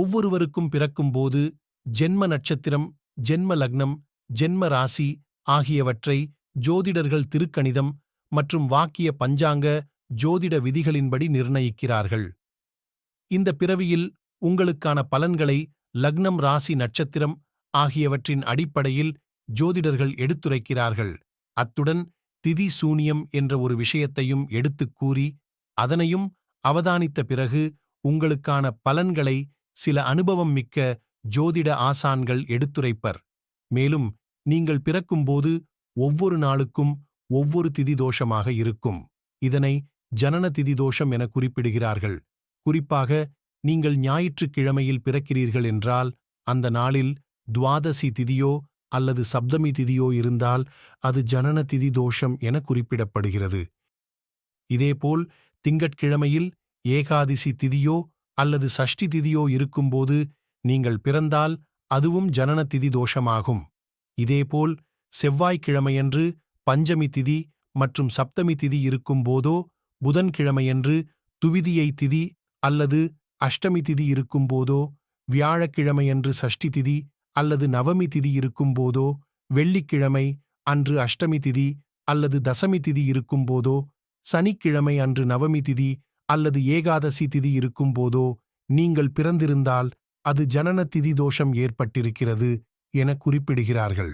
ஒவ்வொருவருக்கும் பிறக்கும்போது ஜென்ம நட்சத்திரம் ஜென்ம லக்னம் ஜென்ம ராசி ஆகியவற்றை ஜோதிடர்கள் திருக்கணிதம் மற்றும் வாக்கிய பஞ்சாங்க ஜோதிட விதிகளின்படி நிர்ணயிக்கிறார்கள். இந்த பிறவியில் உங்களுக்கான பலன்களை லக்னம் ராசி நட்சத்திரம் ஆகியவற்றின் அடிப்படையில் ஜோதிடர்கள் எடுத்துரைக்கிறார்கள். அத்துடன் திதி சூனியம் என்ற ஒரு விஷயத்தையும் எடுத்துக் கூறி அதனையும் அவதானித்த பிறகு உங்களுக்கான பலன்களை சில அனுபவம் மிக்க ஜோதிட ஆசான்கள் எடுத்துரைப்பர். மேலும் நீங்கள் பிறக்கும்போது ஒவ்வொரு நாளுக்கும் ஒவ்வொரு திதி தோஷமாக இருக்கும். இதனை ஜனன திதி தோஷம் என குறிப்பிடுகிறார்கள். குறிப்பாக நீங்கள் ஞாயிற்றுக்கிழமையில் பிறக்கிறீர்கள் என்றால் அந்த நாளில் துவாதசி திதியோ அல்லது சப்தமி திதியோ இருந்தால் அது ஜனன திதி தோஷம் என குறிப்பிடப்படுகிறது. இதேபோல் திங்கட்கிழமையில் ஏகாதசி திதியோ அல்லது சஷ்டி திதியோ இருக்கும்போது நீங்கள் பிறந்தால் அதுவும் ஜனன திதி தோஷமாகும். இதேபோல் செவ்வாய்க்கிழமையன்று பஞ்சமி திதி மற்றும் சப்தமி திதி இருக்கும்போதோ புதன்கிழமையன்று துவிதியை திதி அல்லது அஷ்டமி திதி இருக்கும்போதோ வியாழக்கிழமையன்று சஷ்டி திதி அல்லது நவமி திதி இருக்கும்போதோ வெள்ளிக்கிழமை அன்று அஷ்டமி திதி அல்லது தசமி திதி இருக்கும்போதோ சனிக்கிழமை அன்று நவமி திதி அல்லது ஏகாதசி திதி இருக்கும்போதோ நீங்கள் பிறந்திருந்தால் அது ஜனன திதி தோஷம் ஏற்பட்டிருக்கிறது என குறிப்பிடுகிறார்கள்.